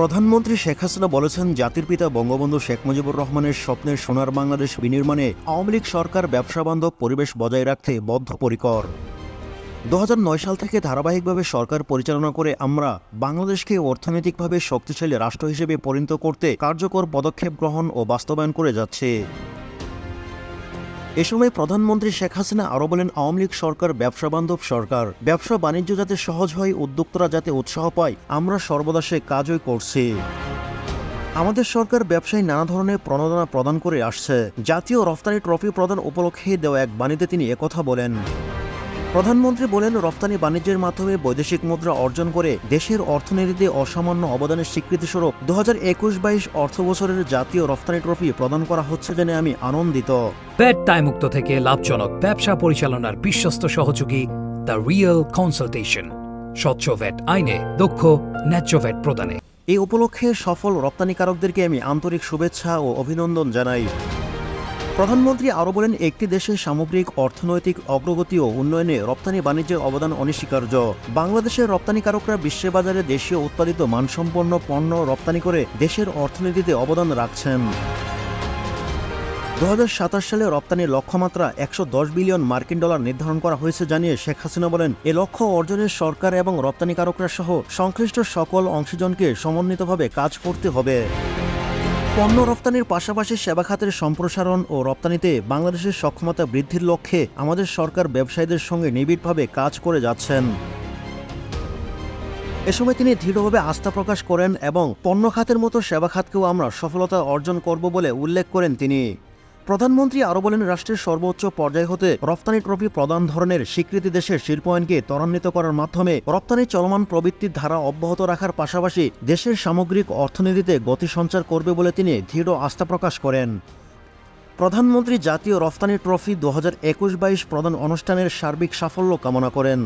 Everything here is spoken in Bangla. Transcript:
প্রধানমন্ত্রী শেখ হাসিনা বলেছেন, জাতির পিতা বঙ্গবন্ধু শেখ মুজিবুর রহমানের স্বপ্নের সোনার বাংলাদেশ বিনির্মাণে আওয়ামী লীগ সরকার ব্যবসা বান্ধব পরিবেশ বজায় রাখতে বদ্ধপরিকর। দু হাজার নয় সাল থেকে ধারাবাহিকভাবে সরকার পরিচালনা করে আমরা বাংলাদেশকে অর্থনৈতিকভাবে শক্তিশালী রাষ্ট্র হিসেবে পরিণত করতে কার্যকর পদক্ষেপ গ্রহণ ও বাস্তবায়ন করে যাচ্ছে। এ সময় প্রধানমন্ত্রী শেখ হাসিনা আরও বলেন, আওয়ামী লীগ সরকার ব্যবসা বান্ধব সরকার। ব্যবসা বাণিজ্য যাতে সহজ হয়, উদ্যোক্তারা যাতে উৎসাহ পায়, আমরা সর্বদা সে কাজই করছি। আমাদের সরকার ব্যবসায়ী নানা ধরনের প্রণোদনা প্রদান করে আসছে। জাতীয় রফতানি ট্রফি প্রদান উপলক্ষে দেওয়া এক বাণীতে তিনি একথা বলেন। প্রধানমন্ত্রী বলেন রপ্তানি বাণিজ্যের মাধ্যমে বৈদেশিক মুদ্রা অর্জন করে দেশের অর্থনীতিতে অসামান্য অবদানের স্বীকৃতিস্বরূপ দু হাজার একুশ বাইশ অর্থ বছরের জাতীয় রফতানি ট্রফি প্রদান করা হচ্ছে জেনে আমি আনন্দিত। প্যাট মুক্ত থেকে লাভজনক ব্যবসা পরিচালনার বিশ্বস্ত সহযোগী দ্য রিয়েল কনসালটেশন স্বচ্ছ ভ্যাট আইনে দক্ষ ন্যায্য ভ্যাট প্রদানে। এই উপলক্ষে সফল রপ্তানিকারকদেরকে আমি আন্তরিক শুভেচ্ছা ও অভিনন্দন জানাই। প্রধানমন্ত্রী আরও বলেন, একটি দেশের সামগ্রিক, অর্থনৈতিক অগ্রগতি ও উন্নয়নে রপ্তানি বাণিজ্যের অবদান অনস্বীকার্য। বাংলাদেশের রপ্তানিকারকরা বিশ্ব বাজারে দেশীয় উৎপাদিত মানসম্পন্ন পণ্য রপ্তানি করে দেশের অর্থনীতিতে অবদান রাখছেন। দু হাজার সাতাশ সালে রপ্তানির লক্ষ্যমাত্রা একশো দশ বিলিয়ন মার্কিন ডলার নির্ধারণ করা হয়েছে জানিয়ে শেখ হাসিনা বলেন, এ লক্ষ্য অর্জনে সরকার এবং রপ্তানিকারকরা সহ সংশ্লিষ্ট সকল অংশজনকে সমন্বিতভাবে কাজ করতে হবে। পণ্য রপ্তানির পাশাপাশি সেবা খাতের সম্প্রসারণ ও রপ্তানিতে বাংলাদেশের সক্ষমতা বৃদ্ধির লক্ষ্যে আমাদের সরকার ব্যবসায়ীদের সঙ্গে নিবিড়ভাবে কাজ করে যাচ্ছেন। এ সময় তিনি দৃঢ়ভাবে আস্থা প্রকাশ করেন এবং পণ্য খাতের মতো সেবা খাতকেও আমরা সফলতা অর্জন করব বলে উল্লেখ করেন তিনি। প্রধানমন্ত্রী আরও বলেন, রাষ্ট্রের সর্বোচ্চ পর্যায় হতে রপ্তানি ট্রফি প্রদান ধরনের স্বীকৃতি দেশের শিল্পায়নকে ত্বরান্বিত করার মাধ্যমে রপ্তানি চলমান প্রবৃত্তির ধারা অব্যাহত রাখার পাশাপাশি দেশের সামগ্রিক অর্থনীতিতে গতি সঞ্চার করবে বলে তিনি দৃঢ় আস্থা প্রকাশ করেন। প্রধানমন্ত্রী জাতীয় রফতানি ট্রফি দু হাজার একুশ বাইশ প্রদান অনুষ্ঠানের সার্বিক সাফল্য কামনা করেন।